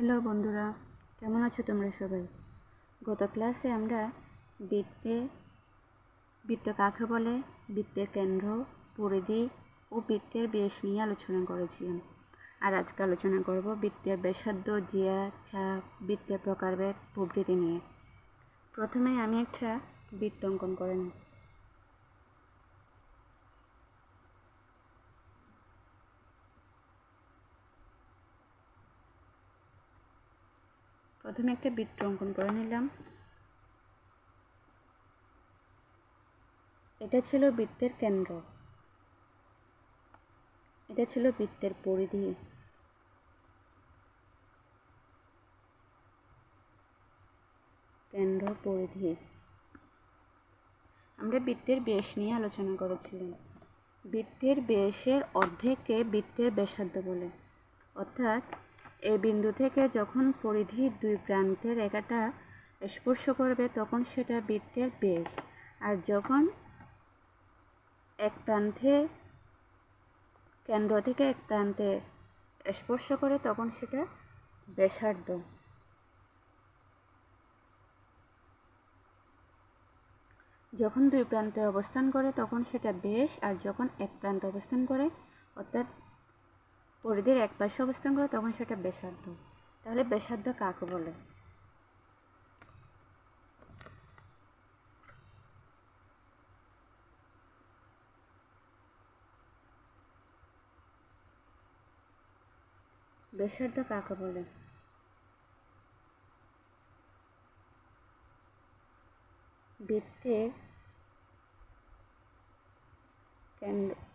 Hello বন্ধুরা, কেমন আছো তোমরা সবাই? গত ক্লাসে আমরা বৃত্তে, বৃত্ত কাকে বলে, বৃত্তের কেন্দ্র, পরিধি ও বৃত্তের বেশ নিয়ে আলোচনা করেছিলাম আর আজকে আলোচনা করব বৃত্তের ব্যাসার্ধ জিয়া চাপ বৃত্তের প্রকারভেদ প্রভৃতি নিয়ে। প্রথমে আমি একটা বৃত্ত অঙ্কন করে নিই প্রথমে একটা বৃত্ত অঙ্কন করে নিলাম। এটা ছিল বৃত্তের কেন্দ্র। এটা ছিল বৃত্তের পরিধি। কেন্দ্র পরিধি। আমরা বৃত্তের বেশ নিয়ে আলোচনা করেছিলাম। বৃত্তের বেশের অর্ধেককে বৃত্তের ব্যাসার্ধ বলে। অর্থাৎ এই বিন্দু থেকে যখন পরিধির দুই প্রান্তের রেখাটা স্পর্শ করবে, তখন সেটা বৃত্তের বেশ আর যখন এক প্রান্তে কেন্দ্র থেকে এক প্রান্তে স্পর্শ করে, তখন সেটা ব্যাসার্ধ। যখন দুই প্রান্তে অবস্থান করে, তখন সেটা বেশ আর যখন এক প্রান্তে অবস্থান করে, অর্থাৎ পরিধির এক পাশে অবস্থান করে, তখন সেটা ব্যাসার্ধ তাহলে ব্যাসার্ধ কাকে বলে? ব্যাসার্ধ কাকে বলে? বৃত্তের কেন্দ্র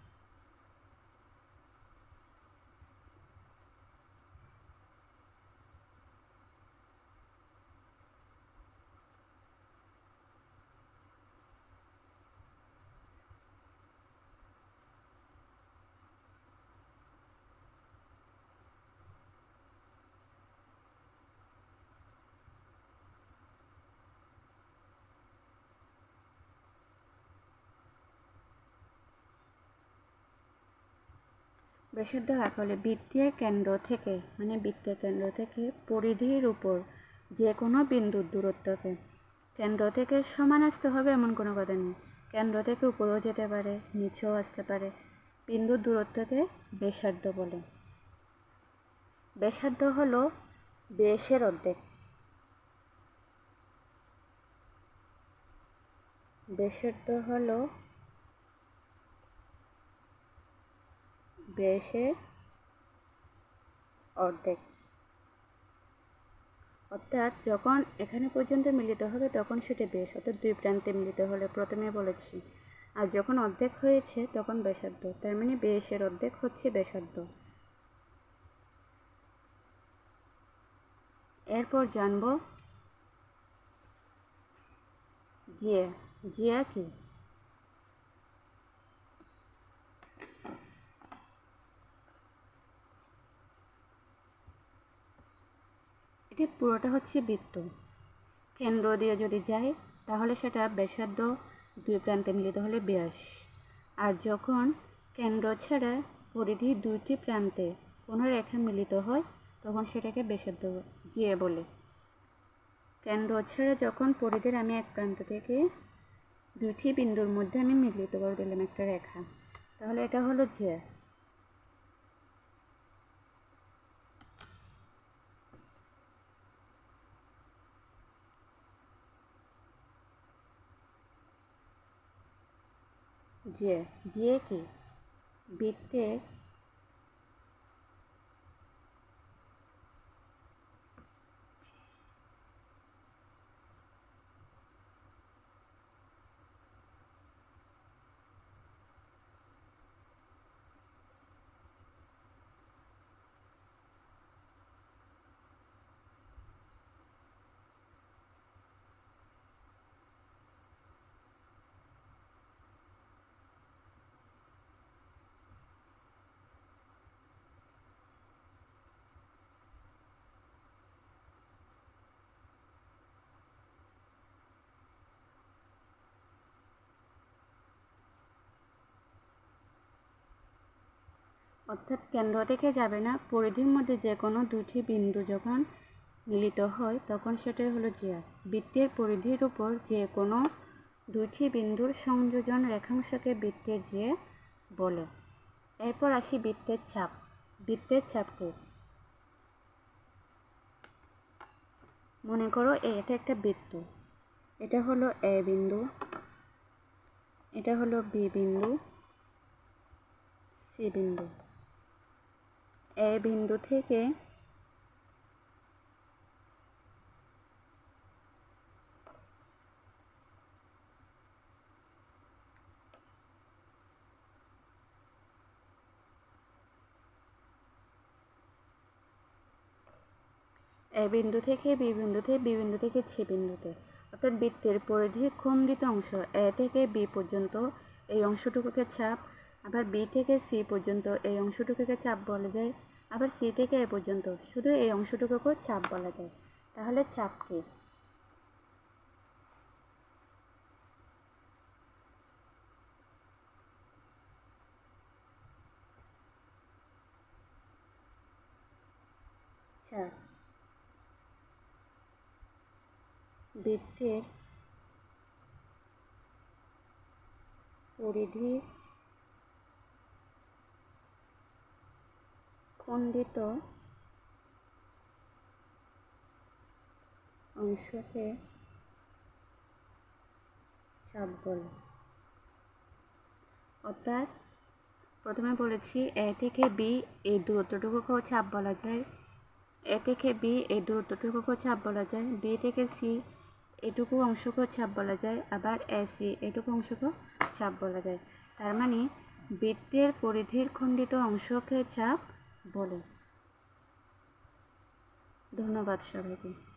কাকে বলে বৃত্তের কেন্দ্র থেকে মানে বৃত্তের কেন্দ্র থেকে পরিধির উপর যে কোনো বিন্দুর দূরত্বকে, কেন্দ্র থেকে সমান আসতে হবে এমন কোনো কথা নেই। কেন্দ্র থেকে উপরেও যেতে পারে, নিচেও আসতে পারে। বিন্দুর দূরত্বকে ব্যাসার্ধ বলে। ব্যাসার্ধ হলো বেশের অর্ধেক। ব্যাসার্ধ হলো ব্যাসের অর্ধেক। অর্থাৎ যখন এখানে পর্যন্ত মিলিত হবে তখন সেটা বেশ, অর্থাৎ দুই প্রান্তে মিলিত হলে প্রথমে বলেছি। আর যখন অর্ধেক হয়েছে তখন ব্যাসার্ধ, তার মানে বেশের অর্ধেক হচ্ছে ব্যাসার্ধ। এরপর জানব জিয়া জিয়া কি? এটি পুরোটা হচ্ছে বৃত্ত। কেন্দ্র দিয়ে যদি যায়, তাহলে সেটা ব্যাসার্ধ দুই প্রান্তে মিলিত হলে ব্যাস আর যখন কেন্দ্র ছেড়ে পরিধি দুইটি প্রান্তে কোনো রেখা মিলিত হয়, তখন সেটাকে ব্যাসার্ধ জিয়ে বলে। কেন্দ্র ছেড়ে যখন পরিধির আমি এক প্রান্ত থেকে দুইটি বিন্দুর মধ্যে আমি মিলিত করে দিলাম একটা রেখা, তাহলে এটা হলো জে যে যে কি? বৃত্তের অর্থাৎ কেন্দ্র থেকে যাবে না, পরিধির মধ্যে যে কোনো দুটি বিন্দু যখন মিলিত হয় তখন সেটাই হলো জিয়া বৃত্তের পরিধির উপর যে কোনো দুইটি বিন্দুর সংযোজন রেখাংশকে বৃত্তের যে বলে। এরপর আসি বৃত্তের চাপ বৃত্তের চাপকে মনে করো এটা একটা বৃত্ত। এটা হলো এ বিন্দু, এটা হলো বি বিন্দু, সি বিন্দু। এ বিন্দু থেকে এ বিন্দু থেকে বি বিন্দুতে, বি বিন্দু থেকে সি বিন্দুতে। অর্থাৎ বৃত্তের পরিধির খণ্ডিত অংশ এ থেকে বি পর্যন্ত এই অংশটুকুকে চাপ আবার বি থেকে সি পর্যন্ত এই অংশটুকুকে চাপ বলা যায়? আবার সি থেকে এ পর্যন্ত শুধু এই অংশটুকুকেও চাপ বলা যায়। তাহলে চাপ কি? চাপ বৃত্তের পরিধি খণ্ডিত অংশকে চাপ বলে। অর্থাৎ প্রথমে বলেছি এ থেকে বি এই দূরত্বটুকুকেও চাপ বলা যায়। এ থেকে বি এই দূরত্বটুকুকেও চাপ বলা যায়। বি থেকে সি এটুকু অংশকেও চাপ বলা যায়। আবার এ, সি এটুকু অংশকেও চাপ বলা যায়। তার মানে বৃত্তের পরিধির খণ্ডিত অংশকে চাপ বলে। ধন্যবাদ সবাইকে।